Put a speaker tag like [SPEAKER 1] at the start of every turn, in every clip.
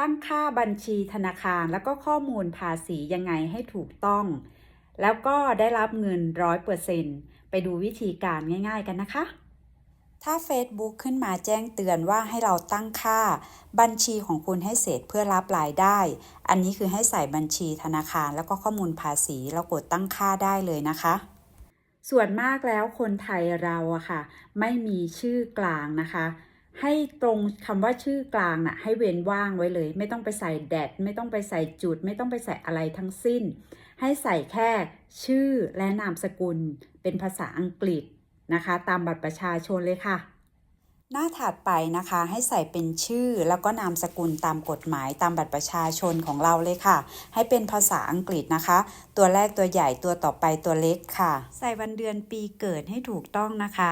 [SPEAKER 1] ตั้งค่าบัญชีธนาคาร แล้วก็ข้อมูลภาษียังไงให้ถูกต้อง แล้วก็ได้รับเงิน 100%ไปดูวิธีการง่ายๆกันนะคะ ถ้า Facebook ขึ้นมาแจ้งเตือนว่าให้เราตั้งค่า บัญชีของคุณให้เสร็จเพื่อรับรายได้ อันนี้คือให้ใส่บัญชีธนาคาร แล้วก็ข้อมูลภาษีเรากดตั้งค่าได้เลยนะคะส่วนมากแล้วคนไทยเราอะค่ะ ไม่มีชื่อกลางนะคะ ให้ตรงคำว่าชื่อกลางน่ะให้เว้นว่างไว้เลย ไม่ต้องไปใส่แดดไม่ต้องไปใส่จุด ไม่ต้องไปใส่อะไรทั้งสิ้น ให้ใส่แค่ชื่อและนามสกุล เป็นภาษาอังกฤษนะคะ ตามบัตรประชาชนเลยค่ะ หน้าถัดไปนะคะให้ใส่เป็นชื่อแล้วก็นามสกุลตามกฎหมายตามบัตรประชาชนของเราเลยค่ะ ให้เป็นภาษาอังกฤษนะคะ ตัวแรกตัวใหญ่ตัวต่อไปตัวเล็กค่ะ ใส่วันเดือนปีเกิดให้ถูกต้องนะคะ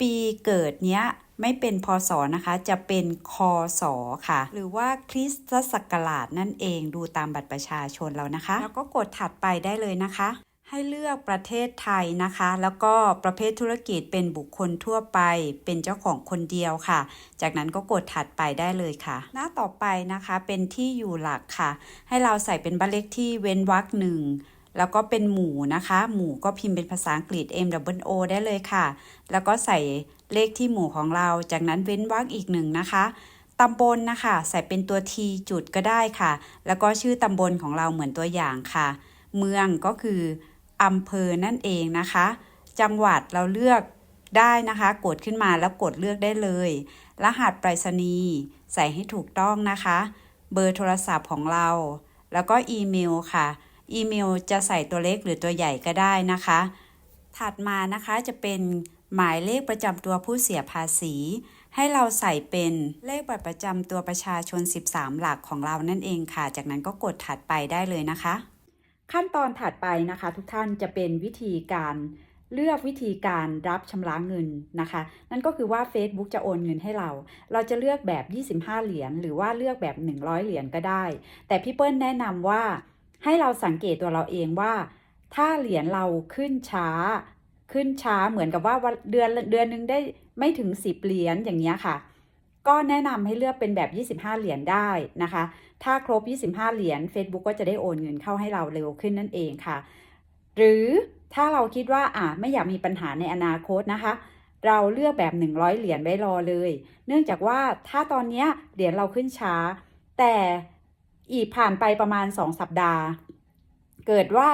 [SPEAKER 1] ปีเกิดเนี้ยไม่เป็นพศนะคะ จะเป็นคศค่ะ หรือว่าคริสตศักราชนั่นเองดูตามบัตรประชาชนเรานะคะ แล้วก็กดถัดไปได้เลยนะคะให้เลือกประเทศไทยนะคะ แล้วก็ประเภทธุรกิจเป็นบุคคลทั่วไป เป็นเจ้าของคนเดียวค่ะ จากนั้นก็กดถัดไปได้เลยค่ะ หน้าต่อไปนะคะเป็นที่อยู่หลักค่ะ ให้เราใส่เป็นบ้านเลขที่เว้นวรรคหนึ่ง แล้วก็เป็นหมู่นะคะ หมู่ก็พิมพ์เป็นภาษาอังกฤษ M W O ได้เลยค่ะ แล้วก็ใส่เลขที่หมู่ของเรา จากนั้นเว้นวรรคอีกหนึ่งนะคะตำบลนะคะ ใส่เป็นตัว T จุดก็ได้ค่ะ แล้วก็ชื่อตำบลของเราเหมือนตัวอย่างค่ะ เมืองก็คืออำเภอนั่นเองนะคะ จังหวัดเราเลือกได้นะคะ กดขึ้นมาแล้วกดเลือกได้เลย รหัสไปรษณีย์ใส่ให้ถูกต้องนะคะ เบอร์โทรศัพท์ของเรา แล้วก็อีเมลค่ะ อีเมลจะใส่ตัวเล็กหรือตัวใหญ่ก็ได้นะคะ ถัดมานะคะจะเป็นหมายเลขประจำตัวผู้เสียภาษี ให้เราใส่เป็นเลขบัตรประจำตัวประชาชน 13 หลักของเรานั่นเองค่ะ จากนั้นก็กดถัดไปได้เลยนะคะ ขั้นตอนถัดไปนะคะ ทุกท่านจะเป็นวิธีการเลือกวิธีการรับชำระเงินนะคะ นั่นก็คือว่า Facebook จะโอนเงินให้เรา เราจะเลือกแบบ 25 เหรียญหรือว่าเลือกแบบ 100 เหรียญก็ได้ แต่พี่เปิ้ลแนะนำว่า ให้เราสังเกตตัวเราเองว่า ถ้าเหรียญเราขึ้นช้า ขึ้นช้าเหมือนกับว่าเดือนเดือนหนึงได้ไม่ถึง 10 เหรียญอย่างเงี้ยค่ะ ก็แนะนำให้เลือกเป็นแบบ 25 เหรียญได้นะคะ ถ้าครบ 25 เหรียญ Facebook ก็จะได้โอนเงินเข้าให้เราเร็วขึ้นนั่นเองค่ะ หรือถ้าเราคิดว่าอะไม่อยากมีปัญหาในอนาคตนะคะเราเลือกแบบ 100 เหรียญไว้รอเลย เนื่องจากว่าถ้าตอนนี้เหรียญเราขึ้นช้า แต่ อีกผ่านไปประมาณ 2 สัปดาห์ เกิดว่า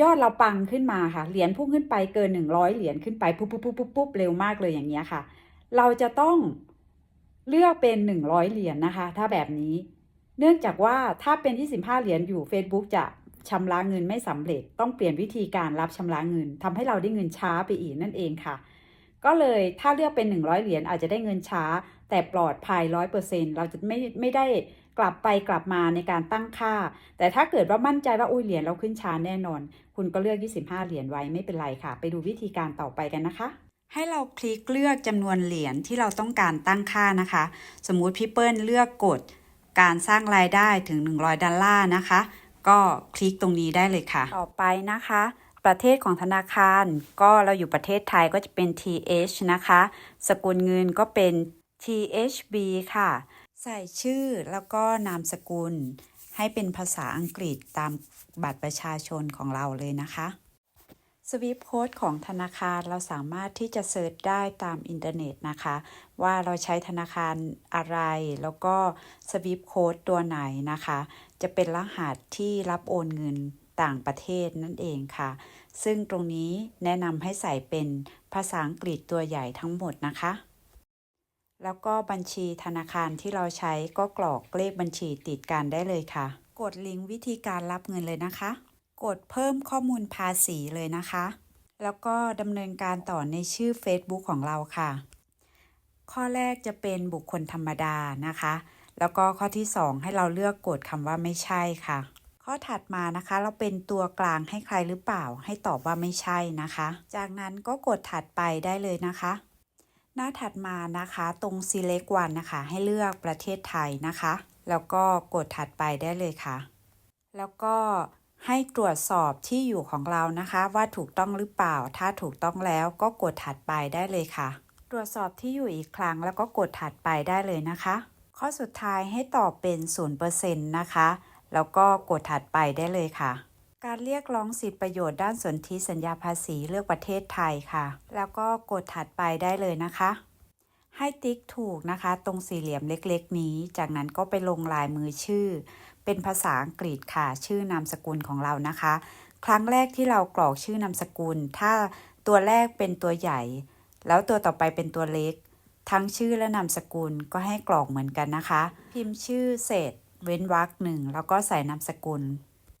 [SPEAKER 1] ยอดเราปังขึ้นมาค่ะ เหรียญพุ่งขึ้นไปเกิน 100 เหรียญขึ้นไปปุ๊บปุ๊บปุ๊บปุ๊บปุ๊บเร็วมากเลยอย่างเงี้ยค่ะ เราจะต้องเลือกเป็น 100 เหรียญนะคะ ถ้าแบบนี้ เนื่องจากว่าถ้าเป็น25เหรียญอยู่ Facebook จะชำระเงินไม่สำเร็จ ต้องเปลี่ยนวิธีการรับชำระเงินทำให้เราได้เงินช้าไปอีกนั่นเองค่ะ ก็เลยถ้าเลือกเป็น 100 เหรียญอาจจะได้เงินช้า แต่ปลอดภัย 100%เราจะไม่ไม่ได้ กลับไปกลับมาในการตั้งค่า แต่ถ้าเกิดว่ามั่นใจว่าอุ้ยเหรียญเราขึ้นช้าแน่นอน คุณก็เลือก 25 เหรียญไว้ไม่เป็นไรค่ะ ไปดูวิธีการต่อไปกันนะคะ ให้เราคลิกเลือกจำนวนเหรียญที่เราต้องการตั้งค่านะคะ สมมุติพี่เปิ้ลเลือกกดการสร้างรายได้ถึง 100 ดอลลาร์นะคะ ก็คลิกตรงนี้ได้เลยค่ะ ต่อไปนะคะ ประเทศของธนาคาร ก็เราอยู่ประเทศไทยก็จะเป็น TH นะคะ สกุลเงินก็เป็น THB ค่ะ ใส่ชื่อแล้วก็นามสกุล ให้เป็นภาษาอังกฤษตามบัตรประชาชนของเราเลยนะคะสวิปโค้ดของธนาคารเราสามารถที่จะเซิร์ชได้ตามอินเทอร์เน็ตนะคะ ว่าเราใช้ธนาคารอะไร แล้วก็สวิปโค้ดตัวไหนนะคะ จะเป็นรหัสที่รับโอนเงินต่างประเทศนั่นเองค่ะ ซึ่งตรงนี้แนะนำให้ใส่เป็นภาษาอังกฤษตัวใหญ่ทั้งหมดนะคะ แล้วก็บัญชีธนาคารที่เราใช้ก็กรอกเลขบัญชีติดกันได้เลยค่ะ กดลิงก์วิธีการรับเงินเลยนะคะ กดเพิ่มข้อมูลภาษีเลยนะคะ แล้วก็ดำเนินการต่อในชื่อ Facebook ของเราค่ะ ข้อแรกจะเป็นบุคคลธรรมดานะคะ แล้วก็ข้อที่ 2 ให้เราเลือกกดคำว่าไม่ใช่ค่ะ ข้อถัดมานะคะ เราเป็นตัวกลางให้ใครหรือเปล่า ให้ตอบว่าไม่ใช่นะคะ จากนั้นก็กดถัดไปได้เลยนะคะ หน้าถัดมานะคะตรง select one นะคะ ให้เลือกประเทศไทยนะคะ แล้วก็กดถัดไปได้เลยค่ะ แล้วก็ให้ตรวจสอบที่อยู่ของเรานะคะ ว่าถูกต้องหรือเปล่า ถ้าถูกต้องแล้วก็กดถัดไปได้เลยค่ะ ตรวจสอบที่อยู่อีกครั้งแล้วก็กดถัดไปได้เลยนะคะ ข้อสุดท้ายให้ตอบเป็น 0%นะคะ แล้วก็กดถัดไปได้เลยค่ะ การเรียกร้องสิทธิประโยชน์ด้านสนธิสัญญาภาษีเลือกประเทศไทยค่ะ แล้วก็กดถัดไปได้เลยนะคะ ให้ติ๊กถูกนะคะ ตรงสี่เหลี่ยมเล็กๆ นี้ จากนั้นก็ไปลงลายมือชื่อ เป็นภาษาอังกฤษค่ะ ชื่อนามสกุลของเรานะคะ ครั้งแรกที่เรากรอกชื่อนามสกุล ถ้าตัวแรกเป็นตัวใหญ่ แล้วตัวต่อไปเป็นตัวเล็ก ทั้งชื่อและนามสกุลก็ให้กรอกเหมือนกันนะคะ พิมพ์ชื่อเสร็จ เว้นวรรคหนึ่งแล้วก็ใส่นามสกุล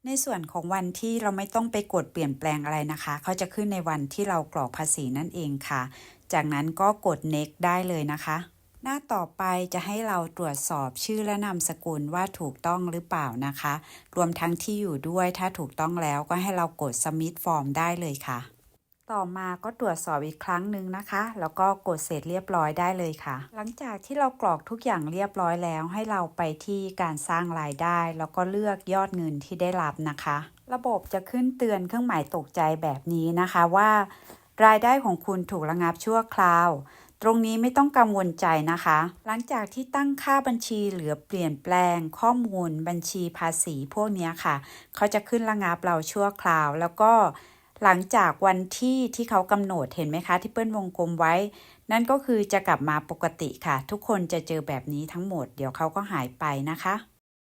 [SPEAKER 1] ในส่วนของวันที่เราไม่ต้องไปกดเปลี่ยนแปลงอะไรนะคะ เขาจะขึ้นในวันที่เรากรอกภาษีนั่นเองค่ะ จากนั้นก็กด next ได้เลยนะคะ หน้าต่อไปจะให้เราตรวจสอบชื่อและนามสกุลว่าถูกต้องหรือเปล่านะคะ รวมทั้งที่อยู่ด้วยถ้าถูกต้องแล้วก็ให้เรากด submit form ได้เลยค่ะ ต่อมาก็ตรวจสอบอีกครั้งหนึ่งนะคะ แล้วก็กดเสร็จเรียบร้อยได้เลยค่ะ หลังจากที่เรากรอกทุกอย่างเรียบร้อยแล้ว ให้เราไปที่การสร้างรายได้ แล้วก็เลือกยอดเงินที่ได้รับนะคะ ระบบจะขึ้นเตือนเครื่องหมายตกใจแบบนี้นะคะว่า รายได้ของคุณถูกระงับชั่วคราว ตรงนี้ไม่ต้องกังวลใจนะคะ หลังจากที่ตั้งค่าบัญชีหลือเปลี่ยนแปลงข้อมูล บัญชีภาษีพวกนี้ค่ะ เขาจะขึ้นระงับเราชั่วคราว แล้วก็ หลังจากวันที่ที่เขากำหนดเห็นไหมคะที่เปิ้ลวงกลมไว้ นั่นก็คือจะกลับมาปกติค่ะ ทุกคนจะเจอแบบนี้ทั้งหมด เดี๋ยวเขาก็หายไปนะคะ